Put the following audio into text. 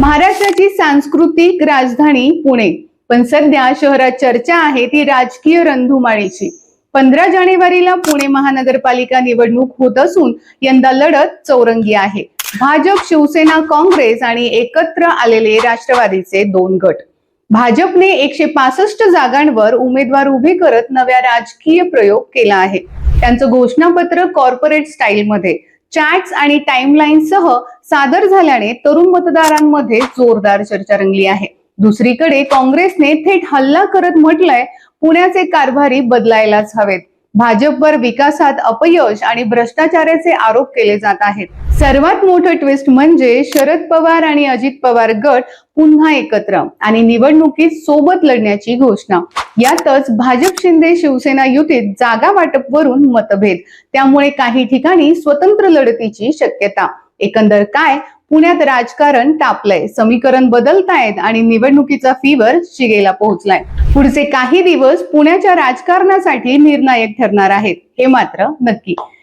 महाराष्ट्राची सांस्कृतिक राजधानी पुणे. पण सध्या शहरात चर्चा आहे ती राजकीय रणधुमाळीची. पंधरा जानेवारीला पुणे महानगरपालिका निवडणूक होत असून यंदा लढत चौरंगी आहे. भाजप शिवसेना काँग्रेस आणि एकत्र आलेले राष्ट्रवादीचे दोन गट. भाजपने एकशे पासष्ट जागांवर उमेदवार उभे करत नव्या राजकीय प्रयोग केला आहे. त्यांचं घोषणापत्र कॉर्पोरेट स्टाईलमध्ये. चॅट्स आणि टाइमलाईनसह सादर झाल्याने तरुण मतदारांमध्ये जोरदार चर्चा रंगली आहे. दुसरीकडे काँग्रेसने थेट हल्ला करत म्हटलंय पुण्याचे कारभारी बदलायलाच हवेत. भाजपवर विकासात अपयश आणि भ्रष्टाचाराचे आरोप केले जात आहेत. सर्वात मोठं ट्विस्ट म्हणजे शरद पवार आणि अजित पवार गट पुन्हा एकत्र आणि निवडणुकीत सोबत लढण्याची घोषणा. यातच भाजप शिंदे शिवसेना युतीत जागा वाटपवरून मतभेद. त्यामुळे काही ठिकाणी स्वतंत्र लढतीची शक्यता. एकंदर काय? पुण्यात राजकारण तापलंय. समीकरण बदलतायत आणि निवडणुकीचा फीवर शिगेला पोहोचलाय. पुढचे काही दिवस पुण्याच्या राजकारणासाठी निर्णायक ठरणार आहेत. हे मात्र नक्की.